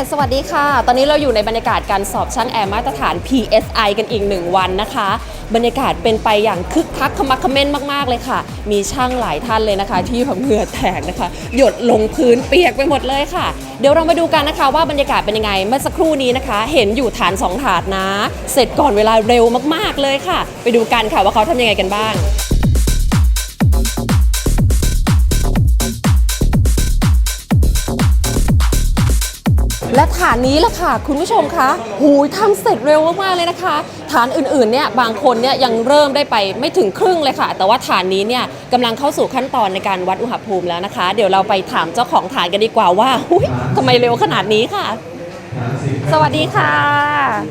สวัสดีค่ะ ตอนนี้เราอยู่ในบรรยากาศการสอบช่างแอร์มาตรฐาน PSI กันอีกหนึ่งวันนะคะ บรรยากาศเป็นไปอย่างคึกคักขมักเขม้นมากๆเลยค่ะ มีช่างหลายท่านเลยนะคะ ที่ผมเหงื่อแตกนะคะ หยดลงพื้นเปียกไปหมดเลยค่ะ เดี๋ยวเรามาดูกันนะคะว่าบรรยากาศเป็นยังไง เมื่อสักครู่นี้นะคะ เห็นอยู่ฐานสองถาดนะ เสร็จก่อนเวลาเร็วมากๆเลยค่ะ ไปดูกันค่ะว่าเขาทำยังไงกันบ้าง และฐานนี้แหละค่ะ คุณผู้ชมคะหูยทำเสร็จเร็วมากๆเลยนะคะ ฐานอื่นๆเนี่ยบางคนเนี่ยยังเริ่มได้ไปไม่ถึงครึ่งเลยค่ะ แต่ว่าฐานนี้เนี่ยกำลังเข้าสู่ขั้นตอนในการวัดอุณหภูมิแล้วนะคะ เดี๋ยวเราไปถามเจ้าของฐานกันดีกว่าว่าหุยทำไมเร็วขนาดนี้ค่ะ สวัสดีค่ะ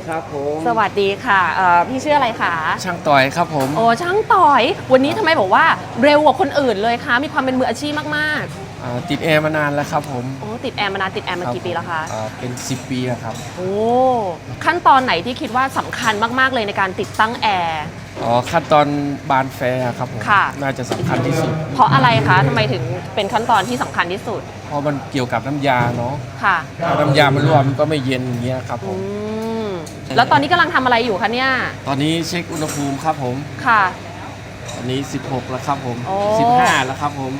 ครับผมสวัสดีค่ะเอ่อพี่ชื่ออะไรคะช่างต่อยครับผม โอ้ช่างต่อย วันนี้ทำไมบอกว่าเร็วกว่าคนอื่นเลยคะมีความเป็นมืออาชีพมาก อ่าติดแอร์มานานแล้วครับผมๆโอ้ติดแอร์มานานติดแอร์มากี่ปีแล้วคะอ่าเป็น 10 ปีแล้วครับโอ้ขั้นตอนไหนที่คิดว่าสำคัญมาก ๆ เลยในการติดตั้งแอร์ อ๋อขั้นตอนบานแฟร์ครับผมค่ะ น่าจะสำคัญที่สุด เพราะอะไรคะทำไมถึงเป็นขั้นตอนที่สำคัญที่สุดเพราะมันเกี่ยวกับน้ำยาเนาะค่ะ ถ้าน้ำยามันรั่วมันก็ไม่เย็นอย่างเงี้ยครับผอืม ม แล้วตอนนี้กำลังทำอะไรอยู่คะเนี่ย ตอนนี้เช็คอุณหภูมิครับผม ค่ะ ตอนนี้ 16 แล้วครับผม โอ้ 15 แล้วครับผม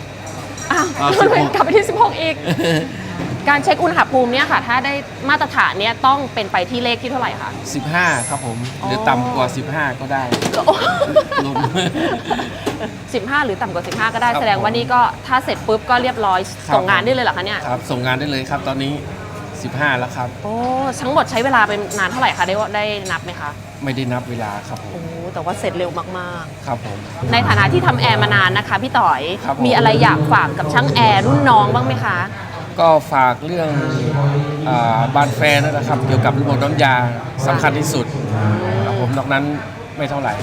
อ้าวอ่ามัน16 กลับไปที่ 16 อีก การเช็คอุณหภูมิเนี่ยค่ะ ถ้าได้มาตรฐานเนี่ยต้องเป็นไปที่เลขที่เท่าไหร่คะ 15 ครับผม หรืออต่ำกว่า 15 ก็ได้ลม15 หรือต่ำกว่า 15 ก็ได้ครับแสดงว่านี่ก็ถ้าเสร็จปุ๊บก็เรียบร้อย ครับส่งงานได้เลยเหรอคะเนี่ย ครับ ส่งงานได้เลยครับตอนนี้ 15 แล้วครับ โอ้ทั้งหมดใช้เวลาเป็นนานเท่าไหร่คะได้ว่าได้นับไหมคะไม่ได้นับเวลาครับผมโอ้แต่ว่าเสร็จเร็วมากครับผม ๆ ในฐานะที่ทำแอร์มานานนะคะพี่ต่อยครับผม มีอะไรอยากฝากกับช่างแอร์รุ่นน้องบ้างไหมคะ ก็ฝากเรื่องอาบานแฟนนนแหละครับ เกี่ยวกับระบบน้ำยาสำคัญที่สุดครับผมนอกนั้นไม่เท่าไหร่